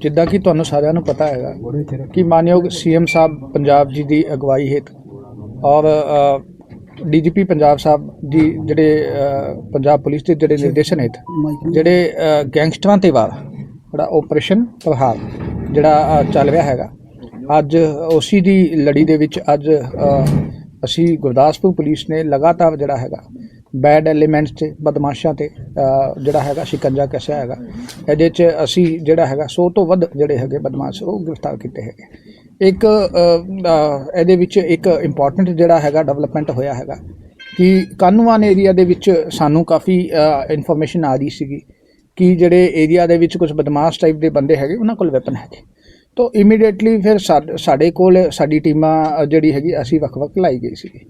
ਜਿੱਦਾਂ ਕਿ ਤੁਹਾਨੂੰ ਸਾਰਿਆਂ ਨੂੰ ਪਤਾ ਹੈਗਾ ਕਿ ਮਾਨਯੋਗ ਸੀਐਮ ਸਾਹਿਬ ਪੰਜਾਬ ਜੀ ਦੀ ਅਗਵਾਈ ਹੇਠ ਔਰ ਡੀਜੀਪੀ ਪੰਜਾਬ ਸਾਹਿਬ ਦੀ ਜਿਹੜੇ ਪੰਜਾਬ ਪੁਲਿਸ ਦੇ ਜਿਹੜੇ ਨਿਰਦੇਸ਼ਨ ਹੇਠ ਜਿਹੜੇ ਗੈਂਗਸਟਰਾਂ ਤੇ ਵਾਰ ਜਿਹੜਾ ਆਪਰੇਸ਼ਨ ਪ੍ਰਹਾਰ ਜਿਹੜਾ ਚੱਲ ਰਿਹਾ ਹੈਗਾ, ਅੱਜ ਉਸੀ ਦੀ ਲੜੀ ਦੇ ਵਿੱਚ ਅੱਜ ਅਸੀਂ ਗੁਰਦਾਸਪੁਰ ਪੁਲਿਸ ਨੇ ਲਗਾਤਾਰ ਜਿਹੜਾ ਹੈਗਾ ਬੈਡ ਐਲੀਮੈਂਟਸ ਤੇ, ਬਦਮਾਸ਼ਾਂ ਤੇ ਜਿਹੜਾ ਹੈਗਾ ਸ਼ਿਕੰਜਾ ਕੱਸਿਆ ਹੈਗਾ। ਇਹਦੇ 'ਚ ਅਸੀਂ ਜਿਹੜਾ ਹੈਗਾ 100 ਤੋਂ ਵੱਧ ਜਿਹੜੇ ਹੈਗੇ ਬਦਮਾਸ਼ ਉਹ ਗ੍ਰਿਫਤਾਰ ਕੀਤੇ ਹੈਗੇ। ਇੱਕ ਇਹਦੇ ਵਿੱਚ ਇੱਕ ਇੰਪੋਰਟੈਂਟ ਜਿਹੜਾ ਹੈਗਾ ਡਿਵੈਲਪਮੈਂਟ ਹੋਇਆ ਹੈਗਾ ਕਿ ਕਾਨੂੰਵਾਨ ਏਰੀਆ ਦੇ ਵਿੱਚ ਸਾਨੂੰ ਕਾਫੀ ਇਨਫੋਰਮੇਸ਼ਨ ਆ ਰਹੀ ਸੀਗੀ ਕਿ ਜਿਹੜੇ ਏਰੀਆ ਦੇ ਵਿੱਚ ਕੁਝ ਬਦਮਾਸ਼ ਟਾਈਪ ਦੇ ਬੰਦੇ ਹੈਗੇ, ਉਹਨਾਂ ਕੋਲ ਵੈਪਨ ਹੈਗੇ। ਤੋਂ ਇਮੀਡੀਏਟਲੀ ਫਿਰ ਸਾਡ- ਸਾਡੇ ਕੋਲ ਸਾਡੀ ਟੀਮਾਂ ਜਿਹੜੀ ਹੈਗੀ, ਅਸੀਂ ਵੱਖ-ਵੱਖ ਲਾਈ ਗਈ ਸੀਗੀ।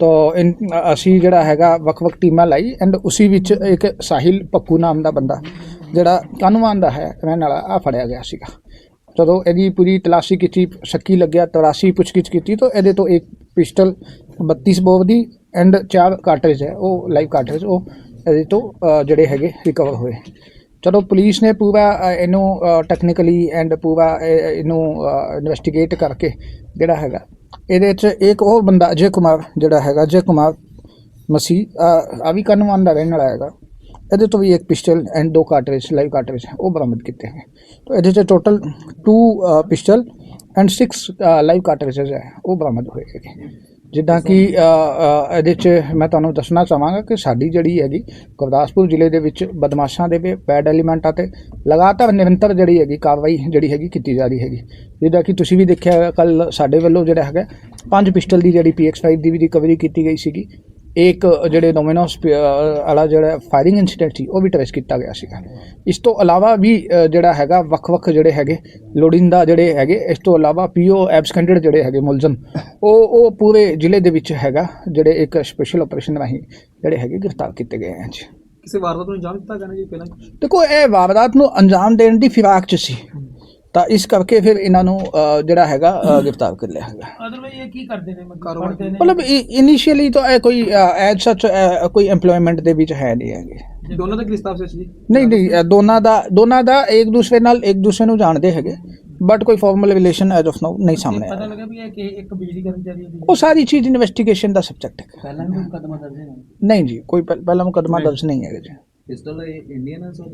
ਤੋਂ ਇਨ- ਅਸੀਂ ਜਿਹੜਾ ਹੈਗਾ ਵੱਖ-ਵੱਖ ਟੀਮਾਂ ਲਾਈ ਐਂਡ ਉਸੇ ਵਿੱਚ ਇੱਕ ਸਾਹਿਲ ਪੱਪੂ ਨਾਮ ਦਾ ਬੰਦਾ ਜਿਹੜਾ ਕਾਨੂੰਵਾਨ ਦਾ ਹੈ ਰਹਿਣ ਵਾਲਾ ਆ ਫੜਿਆ ਗਿਆ ਸੀਗਾ। ਜਦੋਂ ਇਹਦੀ ਪੂਰੀ ਤਲਾਸ਼ੀ ਕੀਤੀ ਸ਼ੱਕੀ ਲੱਗਿਆ ਤਲਾਸ਼ੀ ਪੁੱਛਗਿੱਛ ਕੀਤੀ ਤਾਂ ਇਹਦੇ ਤੋਂ ਇੱਕ ਪਿਸਟਲ 32 ਬੋਰ ਦੀ ਐਂਡ ਚਾਰ ਕਾਰਟ੍ਰਿਜ ਹੈ ਉਹ ਲਾਈਵ ਕਾਰਟ੍ਰਿਜ ਉਹ ਇਹਦੇ ਤੋਂ ਅ, ਜਿਹੜੇ ਹੈਗੇ ਰਿਕਵਰ ਹੋਏ। ਚਲੋ ਪੁਲਿਸ ਨੇ ਪੂਰਾ ਇਹਨੂੰ ਟੈਕਨੀਕਲੀ ਐਂਡ ਪੂਰਾ ਇਹ- ਇਹਨੂੰ ਇਨਵੈਸਟੀਗੇਟ ਕਰਕੇ ਜਿਹੜਾ ਹੈਗਾ, ਇਹਦੇ 'ਚ ਇੱਕ ਉਹ ਬੰਦਾ ਅਜੇ ਕੁਮਾਰ ਜਿਹੜਾ ਹੈਗਾ, ਅਜੇ ਕੁਮਾਰ ਮਸੀ ਆ ਵੀ ਕਾਨੂੰਨ ਦਾ ਰਹਿਣ ਵਾਲਾ ਹੈਗਾ। ਇਹਦੇ ਤੋਂ ਵੀ ਇੱਕ ਪਿਸਟਲ ਐਂਡ ਦੋ ਕਾਰਟ੍ਰਿਜ ਲਾਈਵ ਕਾਰਟ੍ਰਿਜ ਉਹ ਬਰਾਮਦ ਕੀਤੇ ਹੈ ਤਾਂ ਇਹਦੇ 'ਚ total 2 pistol and 6 live cartridges ਹੈ, ਉਹ ਬਰਾਮਦ ਹੋਏ ਹੈਗੇ। ਜਿੱਦਾਂ ਕਿ ਇਹਦੇ 'ਚ ਮੈਂ ਤੁਹਾਨੂੰ ਦੱਸਣਾ ਚਾਹਾਂਗਾ ਕਿ ਸਾਡੀ ਜਿਹੜੀ ਹੈਗੀ ਗੁਰਦਾਸਪੁਰ ਜ਼ਿਲ੍ਹੇ ਦੇ ਵਿੱਚ ਬਦਮਾਸ਼ਾਂ ਦੇ ਵੀ ਬੈਡ ਐਲੀਮੈਂਟਾਂ ਤੇ ਲਗਾਤਾਰ ਨਿਰੰਤਰ ਜਿਹੜੀ ਹੈਗੀ ਕਾਰਵਾਈ ਜਿਹੜੀ ਹੈਗੀ ਕੀਤੀ ਜਾ ਰਹੀ ਹੈਗੀ। ਜਿੱਦਾਂ ਕਿ ਤੁਸੀਂ ਵੀ ਦੇਖਿਆ ਕੱਲ ਸਾਡੇ ਵੱਲੋਂ ਜਿਹੜਾ ਹੈਗਾ ਪੰਜ ਪਿਸਟਲ ਦੀ ਜਿਹੜੀ PX5 ਦੀ ਵੀ ਰਿਕਵਰੀ ਕੀਤੀ ਗਈ ਸੀਗੀ। ਇੱਕ ਜਿਹੜੇ ਡੋਮਿਨੋਸ ਵਾਲਾ ਜਿਹੜਾ ਫਾਇਰਿੰਗ ਇਨਸੀਡੈਂਟ ਸੀ ਉਹ ਵੀ ਟ੍ਰੇਸ ਕੀਤਾ ਗਿਆ ਸੀਗਾ। ਇਸ ਤੋਂ ਇਲਾਵਾ ਵੀ ਜਿਹੜਾ ਹੈਗਾ ਵੱਖ-ਵੱਖ ਜਿਹੜੇ ਹੈਗੇ ਲੋੜਿੰਦਾ ਜਿਹੜੇ ਹੈਗੇ ਇਸ ਤੋਂ ਇਲਾਵਾ ਪੀਓ ਐਬਸਕੈਂਡਡ ਜਿਹੜੇ ਹੈਗੇ ਮੁਲਜ਼ਮ ਉਹ ਉਹ ਪੂਰੇ ਜ਼ਿਲ੍ਹੇ ਦੇ ਵਿੱਚ ਹੈਗਾ ਜਿਹੜੇ ਇੱਕ ਸਪੈਸ਼ਲ ਆਪਰੇਸ਼ਨ ਰਾਹੀਂ ਜਿਹੜੇ ਹੈਗੇ ਗ੍ਰਿਫਤਾਰ ਕੀਤੇ ਗਏ ਹਨ ਜੀ। ਕਿਸੇ ਵਾਰਦਾਤ ਨੂੰ ਅੰਜਾਮ ਦਿੱਤਾ ਗਿਆ ਜੀ ਪਹਿਲਾਂ ਦੇਖੋ ਇਹ ਵਾਰਦਾਤ ਨੂੰ ਅੰਜਾਮ ਦੇਣ ਦੀ ਫਿਰਾਕ 'ਚ ਸੀ। ਤਾਂ ਇਸ ਕਰਕੇ ਫਿਰ ਇਹਨਾਂ ਨੂੰ ਜਿਹੜਾ ਹੈਗਾ ਗ੍ਰਿਫਤਾਰ ਕਰ ਲਿਆ ਹੈਗਾ। ਅਦਰਵਾਈਜ਼ ਇਹ ਕੀ ਕਰਦੇ ਨੇ? ਮਤਲਬ ਇਨੀਸ਼ੀਅਲੀ ਤਾਂ ਇਹ ਕੋਈ ਐਜ ਸੱਚ ਕੋਈ EMPLOYMENT ਦੇ ਵਿੱਚ ਹੈ ਨਹੀਂ ਹੈਗੇ। ਦੋਨਾਂ ਦਾ ਕਿਸਤਾਬ ਸੀ ਜੀ? ਨਹੀਂ ਨਹੀਂ ਦੋਨਾਂ ਦਾ ਦੋਨਾਂ ਦਾ ਇੱਕ ਦੂਸਰੇ ਨਾਲ ਇੱਕ ਦੂਸਰੇ ਨੂੰ ਜਾਣਦੇ ਹੈਗੇ ਬਟ ਕੋਈ formal relation as of now ਨਹੀਂ ਸਾਹਮਣੇ ਪਤਾ ਲੱਗਾ ਵੀ ਇਹ ਕਿ ਇੱਕ ਬਿਜਲੀ ਕਰਮਚਾਰੀ ਦੀ ਉਹ ਸਾਰੀ ਚੀਜ਼ ਇਨਵੈਸਟੀਗੇਸ਼ਨ ਦਾ ਸਬਜੈਕਟ ਹੈ। ਪਹਿਲਾਂ ਵੀ ਮੁਕਦਮਾ ਦਰਜ ਹੈ ਨਹੀਂ ਜੀ ਕੋਈ ਪਹਿ- ਪਹਿਲਾ ਮੁਕਦਮਾ ਦਰਜ ਨਹੀਂ ਹੈਗਾ ਜੀ। ਪਿਸਟਲ ਇੰਡੀਅਨ ਹੈ ਸਰ?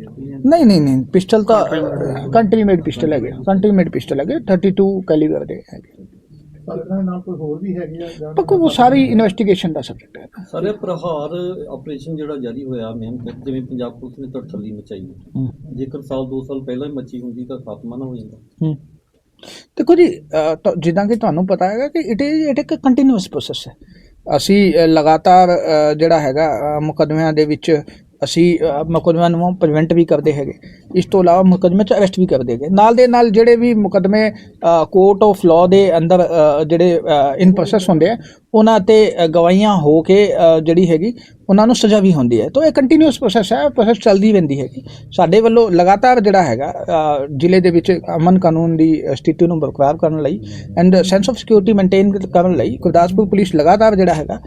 ਨਹੀਂ ਨਹੀਂ ਨਹੀਂ ਪਿਸਟਲ ਤਾਂ ਕੰਟਰੀ ਮੇਡ ਪਿਸਟਲ ਹੈਗੇ ਕੰਟਰੀ ਮੇਡ ਪਿਸਟਲ ਹੈਗੇ 32 ਕੈਲੀਬਰ ਦੇ ਹੈਗੇ। ਨਾਲ ਕੋਈ ਹੋਰ ਵੀ ਹੈਗੇ ਆ ਜਾਂ ਪਰ ਉਹ ਸਾਰੀ ਇਨਵੈਸਟੀਗੇਸ਼ਨ ਦਾ ਸਬਜੈਕਟ ਹੈ। ਸਾਰੇ ਪ੍ਰਹਾਰ ਆਪਰੇਸ਼ਨ ਜਿਹੜਾ ਜਾਰੀ ਹੋਇਆ ਮੈਮ ਜਿਵੇਂ ਪੰਜਾਬ ਪੁਲਿਸ ਨੇ ਤੜਥੱਲੀ ਮਚਾਈ ਜੇਕਰ ਸਾਲ 2 ਸਾਲ ਪਹਿਲਾਂ ਹੀ ਮੱਚੀ ਹੁੰਦੀ ਤਾਂ ਖਾਤਮਾ ਨਾ ਹੋ ਜਾਂਦਾ। ਹੂੰ। ਦੇਖੋ ਜੀ ਜਿੱਦਾਂ ਕਿ ਤੁਹਾਨੂੰ ਪਤਾ ਹੈਗਾ ਕਿ ਇਟ ਇਜ਼ ਇਟ ਇੱਕ ਕੰਟੀਨਿਊਸ ਪ੍ਰੋਸੈਸ ਹੈ। ਅਸੀਂ ਲਗਾਤਾਰ ਜਿਹੜਾ ਹੈਗਾ ਮੁਕੱਦਮਿਆਂ ਦੇ ਵਿੱਚ ਅਸੀਂ ਅ, ਮੁਕੱਦਮਿਆਂ ਨੂੰ ਪ੍ਰੀਵੈਂਟ ਵੀ ਕਰਦੇ ਹੈਗੇ। ਇਸ ਤੋਂ ਇਲਾਵਾ ਮੁਕੱਦਮੇ 'ਚ ਅਰੈਸਟ ਵੀ ਕਰਦੇ ਹੈਗੇ। ਨਾਲ ਦੇ ਨਾਲ ਜਿਹੜੇ ਵੀ ਮੁਕੱਦਮੇ ਕੋਰਟ ਆਫ ਲਾਅ ਦੇ ਅੰਦਰ ਜਿਹੜੇ ਇਨ ਪ੍ਰੋਸੈਸ ਹੁੰਦੇ ਆ ਉਹਨਾਂ ਤੇ ਅ, ਗਵਾਹੀਆਂ ਹੋ ਕੇ ਜਿਹੜੀ ਹੈਗੀ ਉਹਨਾਂ ਨੂੰ ਸਜ਼ਾ ਵੀ ਹੁੰਦੀ ਹੈ। ਤਾਂ ਇਹ ਕੰਟੀਨਿਊਸ ਪ੍ਰੋਸੈਸ ਹੈ ਪ੍ਰੋਸੈਸ ਚੱਲਦੀ ਰਹਿੰਦੀ ਹੈਗੀ। ਸਾਡੇ ਵੱਲੋਂ ਲਗਾਤਾਰ ਜਿਹੜਾ ਹੈਗਾ ਜ਼ਿਲ੍ਹੇ ਦੇ ਵਿੱਚ ਅਮਨ ਕਾਨੂੰਨ ਦੀ ਸਥਿਤੀ ਨੂੰ ਬਰਕਰਾਰ ਕਰਨ ਲਈ and sense of security maintain ਕਰਨ ਲਈ ਗੁਰਦਾਸਪੁਰ ਪੁਲਿਸ ਲਗਾਤਾਰ ਜਿਹੜਾ ਹੈਗਾ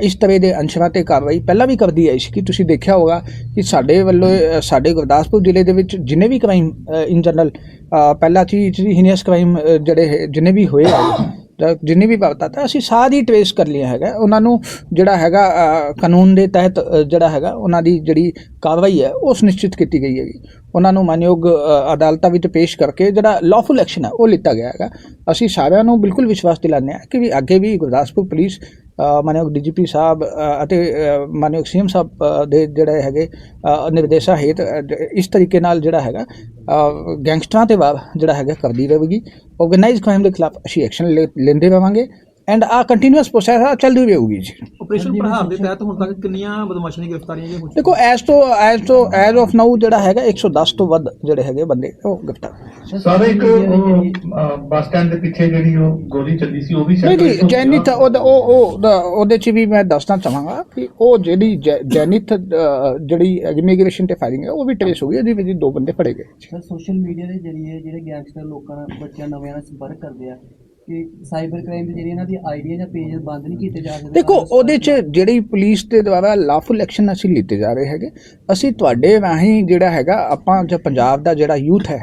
ਇਸ ਤਰ੍ਹਾਂ ਦੇ ਅੰਸ਼ਰਾਂ ਤੇ ਕਾਰਵਾਈ ਪਹਿਲਾਂ ਵੀ ਕਰਦੀ ਆਈ ਸੀ ਕਿ ਤੁਸੀਂ ਦੇਖਿਆ ਹੋਗਾ ਕਿ ਸਾਡੇ ਵੱਲੋਂ ਸਾਡੇ ਗੁਰਦਾਸਪੁਰ ਜ਼ਿਲ੍ਹੇ ਦੇ ਵਿੱਚ ਜਿੰਨੇ ਵੀ ਕ੍ਰਾਈਮ ਇਨ ਜਨਰਲ ਪਹਿਲਾ ਚੀਜ਼ ਹੀਨੀਅਸ ਕ੍ਰਾਈਮ ਜਿਹੜੇ ਹੈ- ਜਿੰਨੇ ਵੀ ਹੋਏ ਆ ਜਿੰਨੀ ਵੀ ਵਾਰਦਾਤ ਹੈ ਅਸੀਂ ਸਾਰੀ ਟ੍ਰੇਸ ਕਰ ਲਿਆ ਹੈਗਾ। ਉਹਨਾਂ ਨੂੰ ਜਿਹੜਾ ਹੈਗਾ ਕਾਨੂੰਨ ਦੇ ਤਹਿਤ ਜਿਹੜਾ ਹੈਗਾ, ਉਹਨਾਂ ਦੀ ਜਿਹੜੀ ਕਾਰਵਾਈ ਹੈ, ਉਹ ਸੁਨਿਸ਼ਚਿਤ ਕੀਤੀ ਗਈ ਹੈਗੀ। ਉਹਨਾਂ ਨੂੰ ਮਾਨਯੋਗ ਅਦਾਲਤਾਂ ਵਿੱਚ ਪੇਸ਼ ਕਰਕੇ ਜਿਹੜਾ ਲਾਫੁਲ ਐਕਸ਼ਨ ਹੈ, ਉਹ ਲਿੱਤਾ ਗਿਆ ਹੈਗਾ। ਅਸੀਂ ਸਾਰਿਆਂ ਨੂੰ ਬਿਲਕੁਲ ਵਿਸ਼ਵਾਸ ਦਿਲਾਉਂਦੇ ਹਾਂ ਕਿ ਵੀ ਅੱਗੇ ਵੀ ਗੁਰਦਾਸਪੁਰ ਪੁਲਿਸ ਮਾਨਯੋਗ ਡੀਜੀਪੀ ਸਾਹਿਬ ਅਤੇ ਅ, ਮਾਨਯੋਗ ਸੀਐਮ ਸਾਹਿਬ ਦੇ ਜਿਹੜੇ ਹੈਗੇ ਅ, ਨਿਰਦੇਸ਼ਾਂ ਹੇਠ ਇਸ ਤਰੀਕੇ ਨਾਲ ਜਿਹੜਾ ਹੈਗਾ ਗੈਂਗਸਟਰਾਂ ਤੇ ਵਾਰ ਜਿਹੜਾ ਹੈਗਾ ਕਰਦੀ ਰਹੇਗੀ। ਆਰਗੇਨਾਈਜ਼ ਕ੍ਰਾਈਮ ਦੇ ਖਿਲਾਫ ਅਸੀਂ ਐਕਸ਼ਨ ਲੈਂਦੇ ਰਵਾਂਗੇ। ਐਂਡ ਆ ਕੰਟੀਨਿਊਸ ਪ੍ਰੋਸੈਸ ਆ ਚੱਲਦੀ ਰਹੇਗੀ ਜੀ। ਆਪਰੇਸ਼ਨ ਪ੍ਰਹਾਰ ਦੇ ਤਹਿਤ ਹੁਣ ਤੱਕ ਕਿੰਨੀਆਂ ਬਦਮਾਸ਼ਾਂ ਦੀਆਂ ਗ੍ਰਿਫਤਾਰੀਆਂ ਜੀ ਹੋ ਚੁੱਕੀਆਂ ਦੇਖੋ ਐਸ ਤੋਂ ਐਸ ਤੋਂ ਐਜ਼ ਆਫ ਨਾਊ ਜਿਹੜਾ ਹੈਗਾ 110 ਤੋਂ ਵੱਧ ਜਿਹੜੇ ਹੈਗੇ ਬੰਦੇ ਉਹ ਗ੍ਰਿਫਤਾਰ। ਸਾਰੇ ਇੱਕ ਬੱਸ ਸਟੈਂਡ ਦੇ ਪਿੱਛੇ ਜਿਹੜੀ ਉਹ ਗੋਲੀ ਚੱਲੀ ਸੀ ਉਹ ਵੀ ਨਹੀਂ ਸ਼ਾਇਦ ਨਹੀਂ ਜੈਨਿਥ ਉਹਦਾ ਉਹ ਉਹ ਉਹਦਾ- ਚ ਵੀ ਮੈਂ ਦੱਸਣਾ ਚਾਹਾਂਗਾ ਕਿ ਉਹ ਜਿਹੜੀ ਜੈ- ਜੈਨਿਥ ਅ, ਜਿਹੜੀ ਇਮੀਗ੍ਰੇਸ਼ਨ ਤੇ ਫਾਇਰਿੰਗ ਹੈ ਉਹ ਵੀ ਟ੍ਰੇਸ ਹੋ ਗਈ ਉਹਦੇ ਵਿੱਚ ਦੋ ਬੰਦੇ ਫੜੇ ਗਏ। ਸੋਸ਼ਲ ਮੀਡੀਆ ਦੇ ਜ਼ਰੀਏ ਜਿਹੜੇ ਗੈਂਗਸਟਰ ਲੋਕਾਂ ਨਾਲ ਬੱਚਿਆਂ ਨਵਿਆਂ ਨਾਲ ਸੰਪਰਕ ਕਰਦੇ ਆ ਕਿ ਸਾਈਬਰ ਕ੍ਰਾਈਮ ਦੇ ਜਿਹੜੇ ਇਹਨਾਂ ਦੀ ਆਈਡੀਆ ਜਾਂ ਪੇਜ ਬੰਦ ਨਹੀਂ ਕੀਤੇ ਜਾ ਸਕਦੇ ਦੇਖੋ ਉਹਦੇ ਚ ਜਿਹੜੀ ਪੁਲਿਸ ਦੇ ਦੁਆਰਾ ਲਾਫੁਲ ਐਕਸ਼ਨ ਅਸੀਂ ਲਿੱਤੇ ਜਾ ਰਹੇ ਹੈਗੇ। ਅਸੀਂ ਤੁਹਾਡੇ ਰਾਹੀਂ ਜਿਹੜਾ ਹੈਗਾ ਆਪਾਂ ਜੋ ਪੰਜਾਬ ਦਾ ਜਿਹੜਾ ਯੂਥ ਹੈ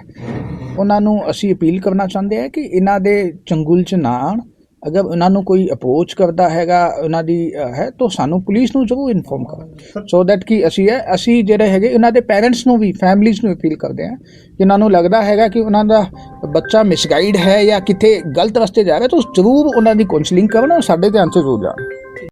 ਉਹਨਾਂ ਨੂੰ ਅਸੀਂ ਅਪੀਲ ਕਰਨਾ ਚਾਹੁੰਦੇ ਹਾਂ ਕਿ ਇਹਨਾਂ ਦੇ ਚੰਗੁਲ 'ਚ ਨਾ ਆਉਣ। ਅਗਰ ਉਹਨਾਂ ਨੂੰ ਕੋਈ ਅਪਰੋਚ ਕਰਦਾ ਹੈਗਾ, ਉਹਨਾਂ ਦੀ ਹੈ, ਤਾਂ ਸਾਨੂੰ ਪੁਲਿਸ ਨੂੰ ਜ਼ਰੂਰ ਇਨਫੋਰਮ ਕਰੋ। ਸੋ ਦੈਟ ਕਿ ਅਸੀਂ ਹੈ, ਅਸੀਂ ਜਿਹੜੇ ਹੈਗੇ ਇਹਨਾਂ ਦੇ ਪੈਰੈਂਟਸ ਨੂੰ ਵੀ ਫੈਮਲੀਜ਼ ਨੂੰ ਅਪੀਲ ਕਰਦੇ ਹਾਂ। ਜਿਨ੍ਹਾਂ ਨੂੰ ਲੱਗਦਾ ਹੈਗਾ ਕਿ ਉਹਨਾਂ ਦਾ ਬੱਚਾ ਮਿਸਗਾਈਡ ਹੈ ਜਾਂ ਕਿਤੇ ਗਲਤ ਰਸਤੇ ਜਾ ਰਿਹਾ, ਤਾਂ ਜ਼ਰੂਰ ਉਹਨਾਂ ਦੀ ਕਾਉਂਸਲਿੰਗ ਕਰਨ ਔਰ ਸਾਡੇ ਧਿਆਨ 'ਚ ਜ਼ਰੂਰ ਜਾਣ।